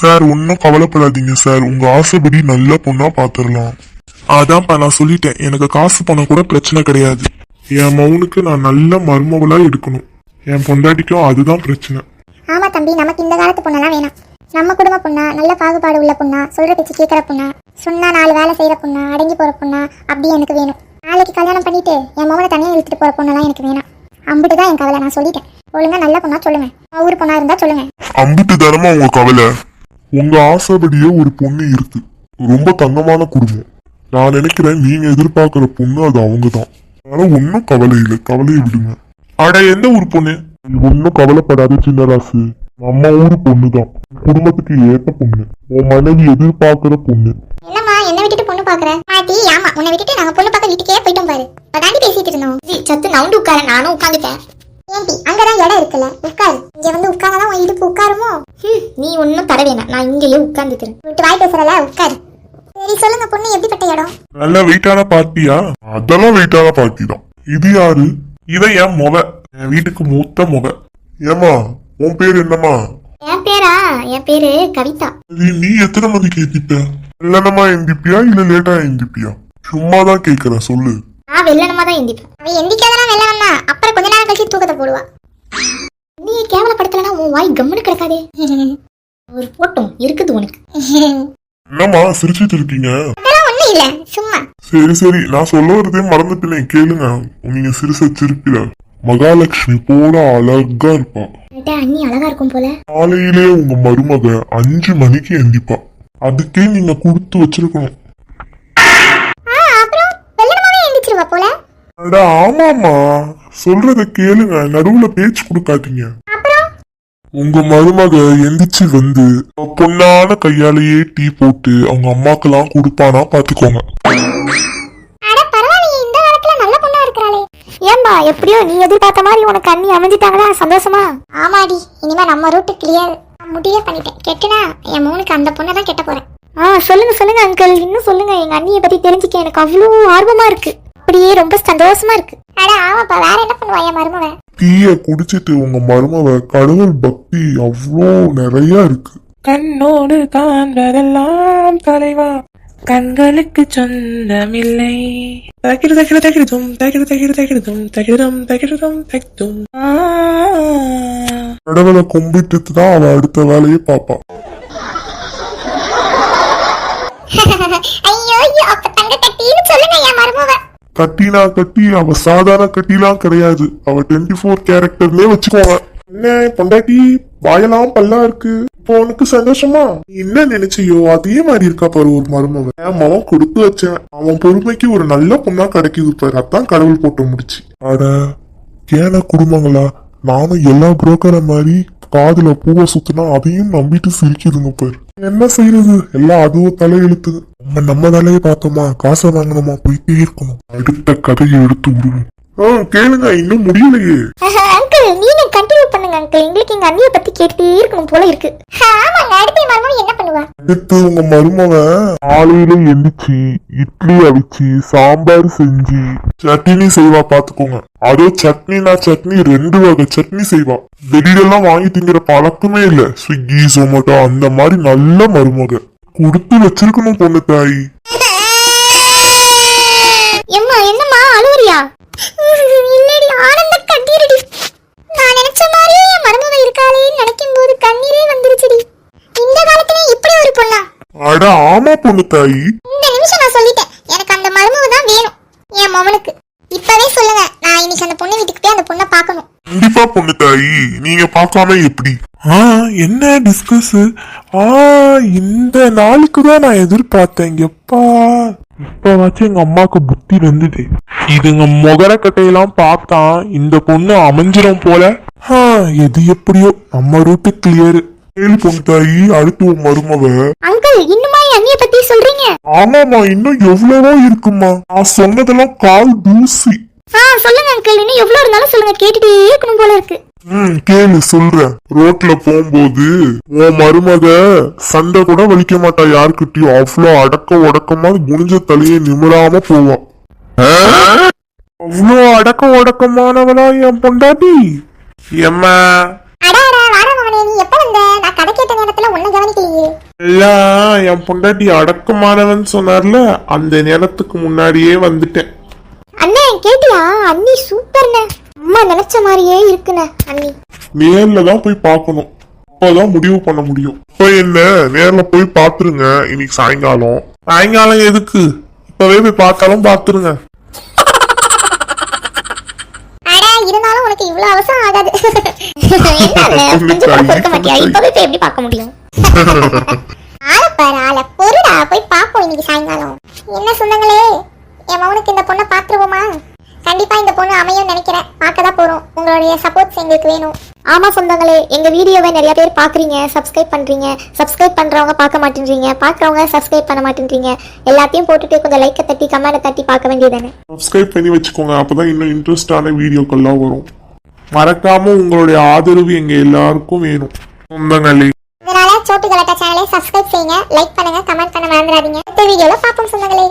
Sir ஒன்னும் கவலைப்படாதீங்க sir. உங்க ஆசைப்படி நல்ல பொண்ணா பாத்துரலாம். அதான்ப்பா நான் சொல்லிட்டேன். எனக்கு காசு பணம் கூட பிரச்சனை கிடையாது. என் மவுனுக்கு நான் நல்ல மருமவளா எடுக்கணும் என் பொண்டாட்டிக்கும் அதுதான் பிரச்சனை. ஆமா தம்பி நமக்கு இந்த காலத்து பொண்ணெல்லாம் வேணாம். நம்ம குடும்ப பொண்ணா நல்ல பாகுபாடு உள்ள பொண்ணா சொல்ற பேச்சு கேட்கற பொண்ணா சொன்னா நாலு வேலை செய்யற பொண்ணா அடங்கி போற பொண்ணா அப்படி எனக்கு வேணும். நாளைக்கு கல்யாணம் பண்ணிட்டு என் மகனை தனியாக இழுத்துட்டு போற பொண்ணெல்லாம் எனக்கு வேணாம். அம்பிட்டு தான் என் கவலை நான் சொல்லிட்டேன். ஒழுங்கா நல்ல பொண்ணா சொல்லுங்க. ஊர் பொண்ணா இருந்தா சொல்லுங்க. அம்பிட்டு தரமா உங்க கவலை? உங்க ஆசைப்படியே ஒரு பொண்ணு இருக்கு. ரொம்ப தங்கமான குடும்பம். நான் நினைக்கிறேன் நீங்க எதிர்பார்க்கிற பொண்ணு அது அவங்கதான். அதனால ஒன்னும் கவலை இல்லை. கவலையை விடுங்க. அட எந்த ஊர் பொண்ணு? ஒன்னும் கவலைப்படாத சின்னராசு. நம்ம ஊர் பொண்ணுதான். குடும்பத்துக்கு ஏத்த பொண்ணு. உன் மனைவி எதிர்பார்க்கிற பொண்ணு. என்னம்மா என்ன விட்டுட்டு பொண்ணு பாக்குற பாட்டி ஆமா. உன்னை விட்டுட்டு நாங்க பொண்ணு பார்க்க வீட்டுக்கே போயிட்டோம் பாரு. அதாண்டி பேசிட்டு இருந்தோம். ஜி, சத்து நவுண்டு உட்கார நானும் உட்காந்துட்டேன். ஏன்டி அங்கதான் இடம் இருக்குல்ல. உட்காரு. இங்க வந்து உட்கார்ந்தாதான் உன் இடுப்பு உட்காருமோ? நீ ஒன்னும் தர வேணாம். நான் இங்கேயே உட்கார்ந்துக்கிறேன். விட்டு வாய் பேசுறல உட்காரு. சரி சொல்லுங்க பொண்ணு எப்படிப்பட்ட இடம்? நல்ல வெயிட்டான பார்ட்டியா அதெல்லாம் வெயிட்டான பார்ட்டி தான். இது யாரு? இவ என் முக என் வீட்டுக்கு மூத்த முக ஏமா உன் பேர் என்னம்மா? என் பேரா? என் பேரு கவிதா. சரி, நீ எத்தனை மணிக்கு எந்திப்ப இல்லனமா எந்திப்பியா இல்ல லேட்டா எந்திப்பியா சும்மா தான் கேக்குறேன் சொல்லு. நான் வெள்ளனமா தான் எந்திப்பேன் அவன் எந்திக்காதான் வெள்ளனம் தான் அப்புறம் கொஞ்ச நேரம் கழிச்சு தூக்கத்தை போடுவா. நீ கேவலப்படுத்தலனா உன் வாய் கம்முன்னு கிடக்காதே. ஒரு போட்டும் இருக்குது உனக்கு. என்னம்மா சிரிச்சிட்டு இருக்கீங்க? ஒண்ணும் இல்ல சும்மா. சரி சரி நான் சொல்ல வரதே மறந்துட்டேனே கேளுங்க. நீங்க சிரிச சிரிப்பில. மகாலட்சுமி போல அழகா இருப்பா. அண்ணி அழகா இருக்கும் போல. காலையிலே உங்க மருமக அஞ்சு மணிக்கு எந்திப்பா. அதுக்கே நீங்க கொடுத்து வச்சிருக்கணும் ஆ அப்புறம் வெள்ளனமாவே எந்திச்சிருவா போல அட ஆமாமா சொல்றத கேளுங்க. நடுவுல பேச்சு கொடுக்காதீங்க. அப்புறம்? உங்க மருமக எந்திரிச்சு வந்து பொண்ணான கையாலேயே டீ போட்டு அவங்க அம்மாக்கெல்லாம் கொடுப்பானா பாத்துக்கோங்க. அட பரவாயில்லையே. இந்த காலத்துல நல்ல பொண்ணா இருக்கறாளே. ஏம்பா எப்படியோ நீ எதிர்பார்த்த மாதிரி உனக்கு அண்ணி அமைஞ்சிட்டாங்களா? சந்தோஷமா? ஆமாடி. இனிமே நம்ம ரூட்டு கிளியர் முடிவே பண்ணிட்டேன். கெட்டுனா என் மூணுக்கு அந்த பொண்ணை தான் கெட்ட போறேன். ஆ சொல்லுங்க சொல்லுங்க அங்கிள் இன்னும் சொல்லுங்க. எங்க அண்ணியை பத்தி தெரிஞ்சுக்க எனக்கு அவ்வளோ ஆர்வமா இருக்கு. அப்படியே ரொம்ப சந்தோஷமா இருக்கு. அட ஆமாப்பா வேற என்ன பண்ணுவா என் மருமவன் டீய குடிச்சிட்டு உங்க மருமக கடவுள் பக்தி அவ்வளோ நிறைய இருக்கு. கண்ணோடு காண்பதெல்லாம் தலைவா கண்களுக்கு சொந்தமில்லை. தகிடு தகிடு தகிடுதும் தகிடு தகிடு தகிடுதும் தகிடுதம் தகிடுதம் ஆ. கடவுளை கும்பிட்டுட்டு தான் அவ அடுத்த வேலையை பாப்பா ஐயோ ஐயோ அப்ப தங்க கட்டின்னு சொல்லுங்க என் மருமவன் கட்டினா கட்டி அவ சாதாரண கட்டிலாம் கிடையாது. அவ டுவெண்ட்டி ஃபோர் கேரக்டர்லயே வச்சுக்கோங்க. என்ன பொண்டாட்டி? வாயெல்லாம் பல்லா இருக்கு. இப்போ உனக்கு சந்தோஷமா? நீ என்ன நினைச்சியோ அதே மாதிரி இருக்கா பாரு ஒரு மருமகன் என் மகன் கொடுத்து வச்சேன். அவன் பொறுமைக்கு ஒரு நல்ல பொண்ணா கிடைக்குது பாரு. அதான் கடவுள் போட்டு முடிச்சு. அட ஏன குடும்பங்களா? நானும் எல்லா புரோக்கரை மாதிரி காதுல பூவை சுத்தினா அதையும் நம்பிட்டு சிரிக்குதுங்க பாரு. என்ன செய்யறது எல்லாம் அதுவும் தலையெழுத்து நம்ம நம்ம தலையை பார்த்தோமா? காசை வாங்கணுமா? போயிட்டே இருக்கணும். அடுத்த கதையை எடுத்து விடுவோம். ஆ கேளுங்க இன்னும் முடியலையே. அங்கிள் நீங்க கண்டினியூ பண்ணுங்க அங்கிள் எங்களுக்கு எங்க அண்ணிய பத்தி கேட்டுட்டே இருக்கணும் போல இருக்கு. ஆமாங்க அடுத்து என் மருமவன் என்ன பண்ணுவா? அடுத்து உங்க மருமவன் காலையில எந்திரிச்சு இட்லி அவிச்சு சாம்பார் செஞ்சு சட்னி செய்வா பாத்துக்கோங்க. அதோ சட்னினா சட்னி ரெண்டு வகை சட்னி செய்வா. வெளியிலலாம் வாங்கி திங்கிற பழக்கமே இல்ல. ஸ்விக்கி ஜொமேட்டோ அந்த மாதிரி நல்ல மருமக கொடுத்து வச்சிருக்கணும் பொண்ணு தாய். எம்மா என்னம்மா அழுவுறியா? இல்லடி ஆனந்த கண்ணீரடி. நான் நினைச்ச மாதிரியே என் மருமவ இருக்காளேன்னு நினைக்கும் போது கண்ணீரே வந்துருச்சுடி. இந்த காலத்துல இப்படி ஒரு பொண்ணா? அட ஆமா பொண்ணு தாயி. இந்த நிமிஷம் நான் சொல்லிட்டேன். எனக்கு அந்த மருமவ தான் வேணும். என் மவனுக்கு. இப்பவே சொல்லுங்க. நான் இன்னைக்கு அந்த பொண்ணு வீட்டுக்கு போய் அந்த பொண்ணை பார்க்கணும். கண்டிப்பா பொண்ணு தாயி. நீங்க பார்க்காம எப்படி? ஆ என்ன டிஸ்கஸ் ஆ இந்த நாளுக்கு தான் நான் எதிர்பார்த்தேன். எப்பா? இப்பவாச்சும் எங்க அம்மாக்கு புத்தி வந்துட்டு. இதுங்க முகர கட்டையெல்லாம் பார்த்தா இந்த பொண்ணு அமைஞ்சிரும் போல. எது எப்படியோ நம்ம ரூட்டு கிளியர் ஏழு பொண்ணு தாயி அடுத்து மருமவ. அங்கிள் இன்னுமா அண்ணிய பத்தி சொல்றீங்க? ஆமாமா இன்னும் எவ்வளவோ இருக்குமா நான் சொன்னதெல்லாம் கால் தூசி. ஆ சொல்லுங்க அங்கிள். இன்னும் எவ்வளவு இருந்தாலும் சொல்லுங்க. கேட்டுட்டே இருக்கணும் போல இருக்கு. ம் கேளு சொல்றேன். ரோட்ல போகும்போது உன் மருமக சண்டை கூட வலிக்க மாட்டா யாருக்கிட்டயும் அவ்வளோ அடக்க உடக்கமா குனிஞ்ச தலையை நிமிராம போவான் அவ்வளோ அடக்க உடக்கமானவளா என் பொண்டாட்டி? எம்மா? என் பொண்டாட்டி அடக்கமானவன் சொன்னார்ல அந்த நேரத்துக்கு முன்னாடியே வந்துட்டேன். அண்ணே கேட்டியா? அண்ணி சூப்பர்ண்ணே அம்மா நினைச்ச மாதிரியே இருக்குண்ணே அண்ணி. நேர்ல தான் போய் பார்க்கணும். அப்பதான் முடிவு பண்ண முடியும். இப்ப என்ன? நேர்ல போய் பாத்துருங்க இன்னைக்கு சாயங்காலம். சாயங்காலம் எதுக்கு? இப்பவே போய் பார்த்தாலும் பாத்துருங்க இருந்தாலும் உனக்கு இவ்வளவு அவசரம் ஆகாது. இப்பவே போய் எப்படி பார்க்க முடியும்? ஆள பாரு ஆள. பொருடா போய் பாப்போம் இன்னைக்கு சாயங்காலம். என்ன சொந்தங்களே? என் மவனுக்கு இந்த பொண்ணை பாத்துருவோமா கண்டிப்பா இந்த பொண்ணு அமையும் நினைக்கிறேன். பார்க்க தான் போறோம். உங்களுடைய சப்போர்ட்ஸ் எங்களுக்கு வேணும். ஆமா சொந்தங்களே எங்க வீடியோவை நிறைய பேர் பாக்குறீங்க சப்ஸ்கிரைப் பண்றீங்க. சப்ஸ்கிரைப் பண்றவங்க பார்க்க மாட்டேன்றீங்க. பாக்குறவங்க சப்ஸ்கிரைப் பண்ண மாட்டேன்றீங்க. எல்லாத்தையும் போட்டுட்டு கொஞ்சம் லைக்கை தட்டி கமெண்ட்டை தட்டி பார்க்க வேண்டியதானே சப்ஸ்கிரைப் பண்ணி வச்சுக்கோங்க. அப்பதான் இன்னும் இன்ட்ரெஸ்டான வீடியோக்கள்லாம் வரும். மறக்காம உங்களுடைய ஆதரவு எங்க எல்லாருக்கும் வேணும். சொந்தங்களே. இதனால சோட்டு கலட்டா சேனலை சப்ஸ்கிரைப் செய்யுங்க. லைக் பண்ணுங்க கமெண்ட் பண்ண மறந்துடாதீங்க. அடுத்த வீடியோல பார்ப்போம் சொந்தங்களே.